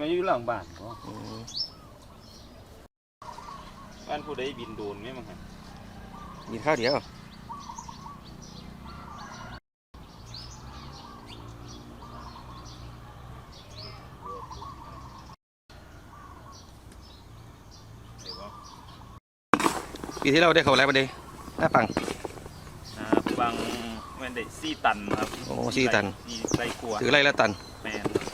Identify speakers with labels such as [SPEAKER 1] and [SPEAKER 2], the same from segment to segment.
[SPEAKER 1] ก็อยู่หลังบ้านบ่
[SPEAKER 2] อืม
[SPEAKER 1] บ้านผู้ใดบินโดรนไหมมั้งครับ
[SPEAKER 2] มีข้าวเดียว
[SPEAKER 1] เดี๋ยวว่า
[SPEAKER 2] ปีที่เราได้เขาอะไรมาเด้หน้าปัง
[SPEAKER 1] อ่าบางแม่นได้สี่ตันครับ
[SPEAKER 2] โอ้สี่ตัน
[SPEAKER 1] สี่ไรกลัว
[SPEAKER 2] ถือไร่ละตัน
[SPEAKER 1] แมน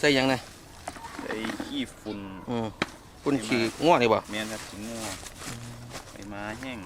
[SPEAKER 2] ใช่ยังไง
[SPEAKER 1] ไอ้ขี้ฝุ่น
[SPEAKER 2] อืมคุณขี่ง่วนี่บ่
[SPEAKER 1] แมนครับขี้งัวไอ้ม้าแห้ง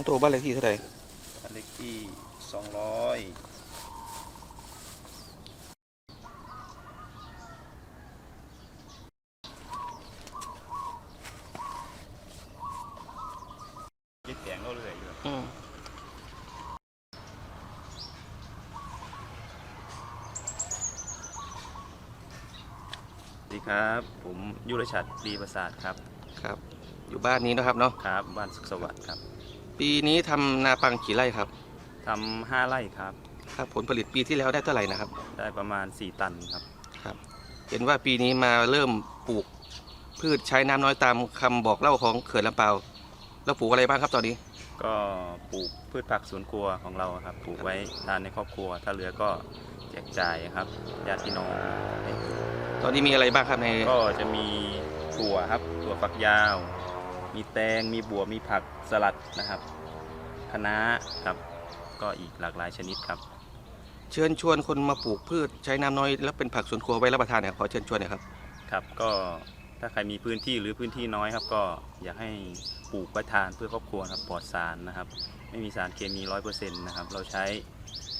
[SPEAKER 2] องตัวบ้านเลขที่เท่าไหร่
[SPEAKER 1] อันเล็กที่สองร้อยคิดแสงเราเลยอยู่
[SPEAKER 2] อืม
[SPEAKER 1] สวัสดีครับ ผมยุรชัดดีประสาทครับ
[SPEAKER 2] ครับ อยู่บ้านนี้นะครับเนาะ
[SPEAKER 1] ครับ บ้านสุขสวัสดิ์ครับ
[SPEAKER 2] ปีนี้ทำนาปังกี่ไร่ครับ
[SPEAKER 1] ทำห้าไร่ครับ
[SPEAKER 2] ครับ ผลผลิตปีที่แล้วได้เท่าไหร่นะครับ
[SPEAKER 1] ได้ประมาณ 4 ตันครับ
[SPEAKER 2] ครับ เห็นว่าปีนี้มาเริ่มปลูกพืชใช้น้ำน้อยตามคำบอกเล่าของเขื่อนลำเปาวแล้วปลูกอะไรบ้างครับตอนนี้
[SPEAKER 1] ก็ปลูกพืชผักสวนครัวของเราครับ ปลูกไว้ทานในครอบครัว ถ้าเหลือก็แจกจ่ายครับญาติพี่น้องให้ปลูก
[SPEAKER 2] ตอนนี้มีอะไรบ้างครับใน
[SPEAKER 1] ก็จะมีถั่วครับถั่วฝักยาว มีแตงมีบัวมีผักสลัดนะครับคะน้าครับก็อีกหลากหลายชนิดครับ
[SPEAKER 2] เชิญชวนคนมาปลูกพืชใช้น้ำน้อยแล้วเป็นผักสวนครัวไว้รับประทานเนี่ยขอเชิญชวนหน่อยครับ
[SPEAKER 1] ครับก็ถ้าใครมีพื้นที่หรือพื้นที่น้อยครับ ก็อยากให้ปลูกไว้ทานเพื่อครอบครัวครับปลอดสารนะครับ ไม่มีสารเคมีร้อยเปอร์เซ็นต์นะครับ เราใช้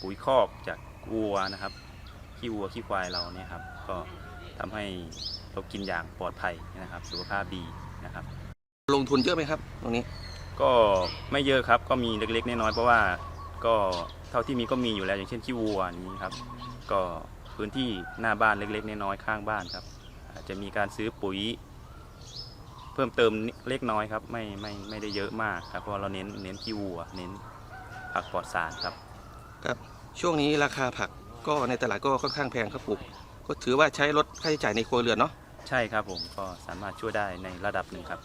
[SPEAKER 1] ปุ๋ยคอกจากวัวนะครับขี้วัวขี้ควายเราเนี่ยครับ ก็ทำให้เรากินอย่างปลอดภัยนะครับ สุขภาพดีนะครับ
[SPEAKER 2] ลงทุนเยอะไหมครับ ตรงนี้
[SPEAKER 1] ก็ไม่เยอะครับก็มีเล็กๆน้อยๆเพราะว่าก็เท่าที่มีก็มีอยู่แล้วอย่างเช่นขี้วัวอย่างนี้ครับ ก็พื้นที่หน้าบ้านเล็กๆน้อยๆข้างบ้านครับ อาจจะมีการซื้อปุ๋ย เพิ่มเติมเล็กน้อยครับ ไม่ไม่ไม่ได้เยอะมากครับเพราะว่าเราเน้นเน้นขี้วัว เน้นผักปลอดสารครับ
[SPEAKER 2] ครับ ช่วงนี้ราคาผักก็ในตลาดก็ค่อนข้างแพงครับปลูกก็ถือว่าใช้ลดค่าใช้จ่ายในครัวเรือนเนาะ
[SPEAKER 1] ใช่ครับผมก็สามารถช่วยได้ในระดับหนึ่งครับ